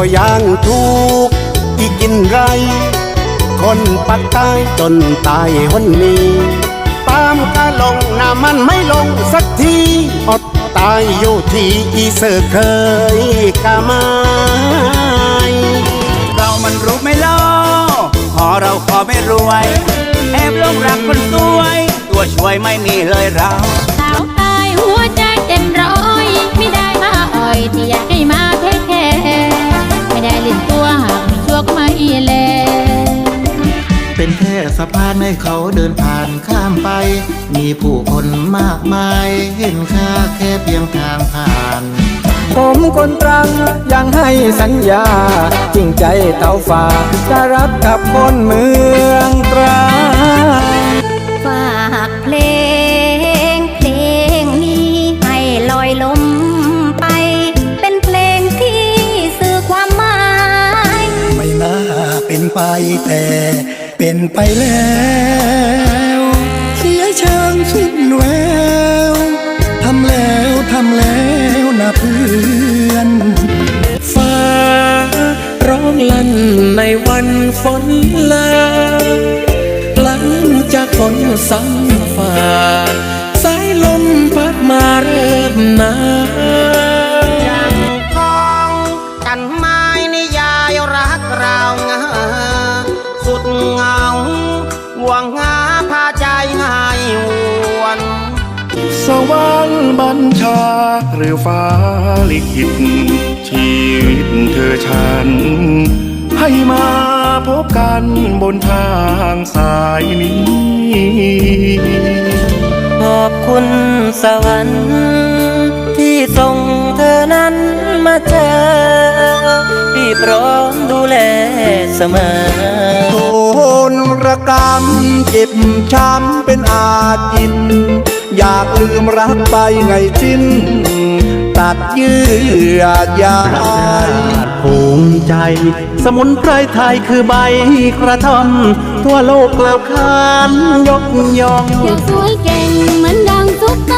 ก็ยังทุกข์อีกินไร คนปักใต้จนตายวันนี้ ตามกาลงน้ามันไม่ลงสักทีอดตายอยู่ที่อีเสอเคยกาไมเรามันรู้ไม่ล่อขอเราขอไม่รวย แอบลงรักคนสวย ตัวช่วยไม่มีเลยเรา สะพานให้เขาเดินผ่านข้ามไป มีผู้คนมากมาย เห็นค่าแค่เพียงทางผ่าน ผมคนตรังยังให้สัญญา จริงใจเท่าฟ้าจะรักกับคนเมืองตรังฝากเพลง เพลงนี้ให้ลอยลมไป เป็นเพลงที่สื่อความหมาย ไม่น่าเป็นไปแต่ เป็นไปแล้วเสียเชิงสิ้นแววทำแล้วทำแล้วนะเพื่อนฟ้าร้องลั่นในวันฝนลาหลังจากฝนสังฝ่าสายลมพัดมาเริ่มหนาว วงหาพาใจง่ายวนสวรรค์บัญชาหรือฟ้าลิขิตชีวิตเธอฉัน ให้มาพบกันบนทางสายนี้ ขอบคุณสวรรค์ที่ส่งเธอนั้นมาเจอพี่พร้อมดูแลเสมอ ระกำเจ็บช้ำเป็นอาจิน อยากลืมรักไปไงสิ้น ตัดเยื่อยายภูมิใจ สมุนไพรไทยคือใบกระท่อมทั่วโลกกล่าวขานยกย่องอยากสวยเก่งเหมือนดังซุปตา